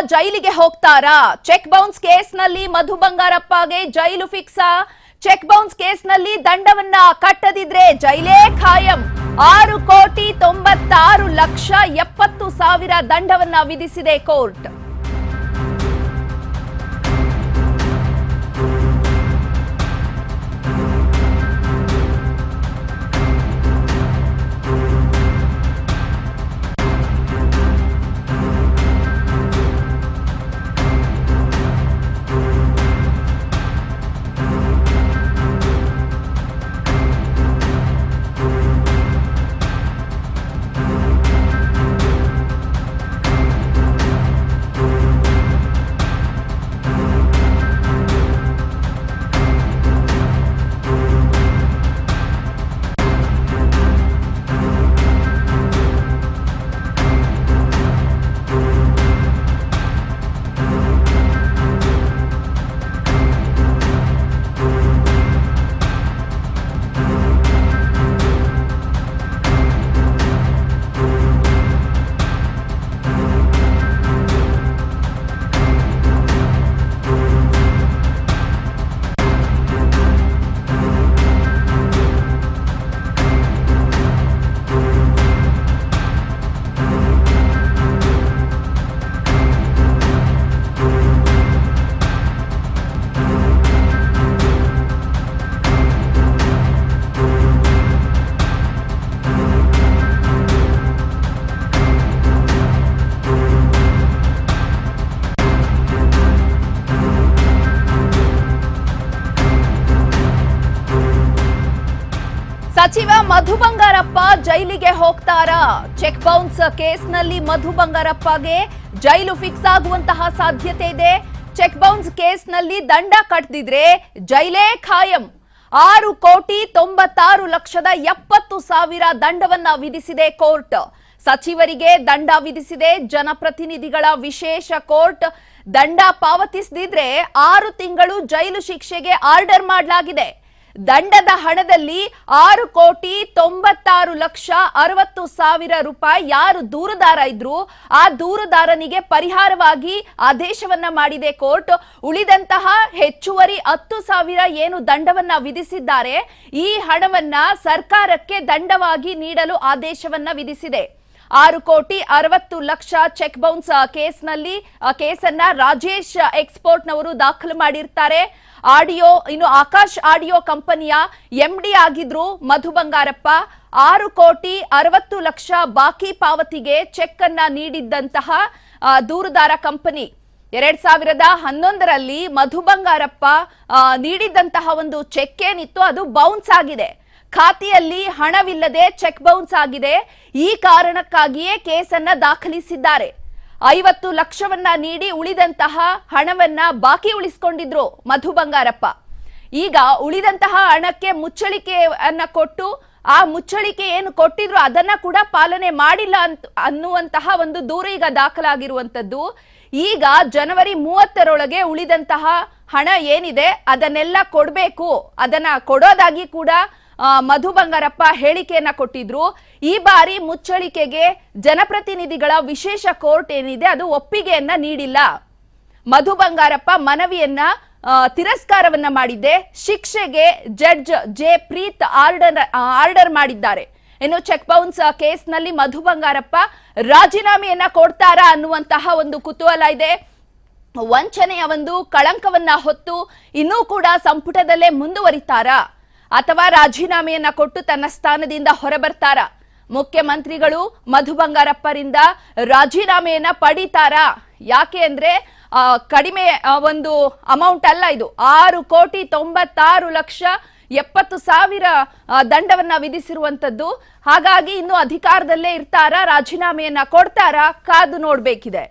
ಜೈಲಿಗೆ ಹೋಗ್ತಾರಾ? Check bounce ಕೇಸ್ನಲ್ಲಿ ಮಧು ಬಂಗಾರಪ್ಪಗೆ ಜೈಲು ಫಿಕ್ಸಾ ಚೆಕ್ ಬೌನ್ಸ್ ಕೇಸ್ನಲ್ಲಿ ದಂಡವನ್ನ ಕಟ್ಟದಿದ್ರೆ ಜೈಲೇ ಖಾಯಂ. ಆರು ಕೋಟಿ ತೊಂಬತ್ತಾರು ಲಕ್ಷ ಎಪ್ಪತ್ತು ಸಾವಿರ ದಂಡವನ್ನ ವಿಧಿಸಿದೆ ಕೋರ್ಟ್. ಸಚಿವ ಮಧು ಬಂಗಾರಪ್ಪ ಜೈಲಿಗೆ ಹೋಗ್ತಾರಾ? ಚೆಕ್ ಬೌನ್ಸ್ ಕೇಸ್ನಲ್ಲಿ ಮಧು ಬಂಗಾರಪ್ಪಗೆ ಜೈಲು ಫಿಕ್ಸ್ ಆಗುವಂತಹ ಸಾಧ್ಯತೆ ಇದೆ. ಚೆಕ್ ಬೌನ್ಸ್ ಕೇಸ್ನಲ್ಲಿ ದಂಡ ಕಟ್ಟದಿದ್ರೆ ಜೈಲೇ ಖಾಯಂ. ಆರು ಕೋಟಿ ತೊಂಬತ್ತಾರು ಲಕ್ಷದ ಎಪ್ಪತ್ತು ಸಾವಿರ ದಂಡವನ್ನ ವಿಧಿಸಿದೆ ಕೋರ್ಟ್. ಸಚಿವರಿಗೆ ದಂಡ ವಿಧಿಸಿದೆ ಜನಪ್ರತಿನಿಧಿಗಳ ವಿಶೇಷ ಕೋರ್ಟ್. ದಂಡ ಪಾವತಿಸದಿದ್ರೆ ಆರು ತಿಂಗಳು ಜೈಲು ಶಿಕ್ಷೆಗೆ ಆರ್ಡರ್ ಮಾಡಲಾಗಿದೆ. ದಂಡದ ಹಣದಲ್ಲಿ ಆರು ಕೋಟಿ ತೊಂಬತ್ತಾರು ಲಕ್ಷ ಅರವತ್ತು ಸಾವಿರ ರೂಪಾಯಿ ಯಾರು ದೂರುದಾರ ಇದ್ರು, ಆ ದೂರುದಾರನಿಗೆ ಪರಿಹಾರವಾಗಿ ಆದೇಶವನ್ನ ಮಾಡಿದೆ ಕೋರ್ಟ್. ಉಳಿದಂತಹ ಹೆಚ್ಚುವರಿ ಹತ್ತು ಸಾವಿರ ಏನು ದಂಡವನ್ನ ವಿಧಿಸಿದ್ದಾರೆ, ಈ ಹಣವನ್ನ ಸರ್ಕಾರಕ್ಕೆ ದಂಡವಾಗಿ ನೀಡಲು ಆದೇಶವನ್ನ ವಿಧಿಸಿದೆ. ಆರು ಕೋಟಿ ಅರವತ್ತು ಲಕ್ಷ ಚೆಕ್ ಬೌನ್ಸ್ ಕೇಸ್ನಲ್ಲಿ ಕೇಸನ್ನ ರಾಜೇಶ್ ಎಕ್ಸ್ಪೋರ್ಟ್ನವರು ದಾಖಲು ಮಾಡಿರ್ತಾರೆ. ಆಡಿಯೋ, ಇನ್ನು ಆಕಾಶ್ ಆಡಿಯೋ ಕಂಪನಿಯ ಎಂಡಿ ಆಗಿದ್ರು ಮಧು ಬಂಗಾರಪ್ಪ. ಆರು ಕೋಟಿ ಅರವತ್ತು ಲಕ್ಷ ಬಾಕಿ ಪಾವತಿಗೆ ಚೆಕ್ ಅನ್ನ ನೀಡಿದ್ದಂತಹ ದೂರುದಾರ ಕಂಪನಿ. ಎರಡ್ ಸಾವಿರದ ಹನ್ನೊಂದರಲ್ಲಿ ಮಧು ಬಂಗಾರಪ್ಪ ನೀಡಿದ್ದಂತಹ ಒಂದು ಚೆಕ್ ಏನಿತ್ತು ಅದು ಬೌನ್ಸ್ ಆಗಿದೆ. ಖಾತೆಯಲ್ಲಿ ಹಣವಿಲ್ಲದೆ ಚೆಕ್ ಬೌನ್ಸ್ ಆಗಿದೆ. ಈ ಕಾರಣಕ್ಕಾಗಿಯೇ ಕೇಸನ್ನ ದಾಖಲಿಸಿದ್ದಾರೆ. ಐವತ್ತು ಲಕ್ಷವನ್ನ ನೀಡಿ ಉಳಿದಂತಹ ಹಣವನ್ನ ಬಾಕಿ ಉಳಿಸಿಕೊಂಡಿದ್ರು ಮಧು ಬಂಗಾರಪ್ಪ. ಈಗ ಉಳಿದಂತಹ ಹಣಕ್ಕೆ ಮುಚ್ಚಳಿಕೆಯನ್ನ ಕೊಟ್ಟು, ಆ ಮುಚ್ಚಳಿಕೆ ಏನು ಕೊಟ್ಟಿದ್ರು ಅದನ್ನ ಕೂಡ ಪಾಲನೆ ಮಾಡಿಲ್ಲ ಅಂತ ಅನ್ನುವಂತಹ ಒಂದು ದೂರು ಈಗ ದಾಖಲಾಗಿರುವಂತದ್ದು ಈಗ ಜನವರಿ ಮೂವತ್ತರೊಳಗೆ ಉಳಿದಂತಹ ಹಣ ಏನಿದೆ ಅದನ್ನೆಲ್ಲ ಕೊಡಬೇಕು. ಅದನ್ನ ಕೊಡೋದಾಗಿ ಕೂಡ ಮಧು ಬಂಗಾರಪ್ಪ ಹೇಳಿಕೆಯನ್ನ ಕೊಟ್ಟಿದ್ರು. ಈ ಬಾರಿ ಮುಚ್ಚಳಿಕೆಗೆ ಜನಪ್ರತಿನಿಧಿಗಳ ವಿಶೇಷ ಕೋರ್ಟ್ ಏನಿದೆ ಅದು ಒಪ್ಪಿಗೆಯನ್ನ ನೀಡಿಲ್ಲ. ಮಧು ಬಂಗಾರಪ್ಪ ಮನವಿಯನ್ನ ತಿರಸ್ಕಾರವನ್ನ ಮಾಡಿದ್ದೆ. ಶಿಕ್ಷೆಗೆ judge J Preet order order ಮಾಡಿದ್ದಾರೆ. ಇನ್ನು ಚೆಕ್ ಬೌನ್ಸ್ ಕೇಸ್ನಲ್ಲಿ ಮಧು ಬಂಗಾರಪ್ಪ ರಾಜೀನಾಮೆಯನ್ನ ಕೊಡ್ತಾರಾ ಅನ್ನುವಂತಹ ಒಂದು ಕುತೂಹಲ ಇದೆ. ವಂಚನೆಯ ಒಂದು ಕಳಂಕವನ್ನ ಹೊತ್ತು ಇನ್ನೂ ಕೂಡ ಸಂಪುಟದಲ್ಲೇ ಮುಂದುವರಿತಾರಾ? ಅಥವಾ ರಾಜೀನಾಮೆಯನ್ನ ಕೊಟ್ಟು ತನ್ನ ಸ್ಥಾನದಿಂದ ಹೊರಬರ್ತಾರಾ? ಮುಖ್ಯಮಂತ್ರಿಗಳು ಮಧು ಬಂಗಾರಪ್ಪರಿಂದ ರಾಜೀನಾಮೆಯನ್ನ ಪಡಿತಾರ? ಯಾಕೆ ಅಂದ್ರೆ ಕಡಿಮೆ ಒಂದು ಅಮೌಂಟ್ ಅಲ್ಲ ಇದು. ಆರು ಕೋಟಿ ತೊಂಬತ್ತಾರು ಲಕ್ಷ ಎಪ್ಪತ್ತು ಸಾವಿರ ದಂಡವನ್ನ ವಿಧಿಸಿರುವಂತದ್ದು. ಹಾಗಾಗಿ ಇನ್ನು ಅಧಿಕಾರದಲ್ಲೇ ಇರ್ತಾರಾ, ರಾಜೀನಾಮೆಯನ್ನ ಕೊಡ್ತಾರಾ, ಕಾದು ನೋಡ್ಬೇಕಿದೆ.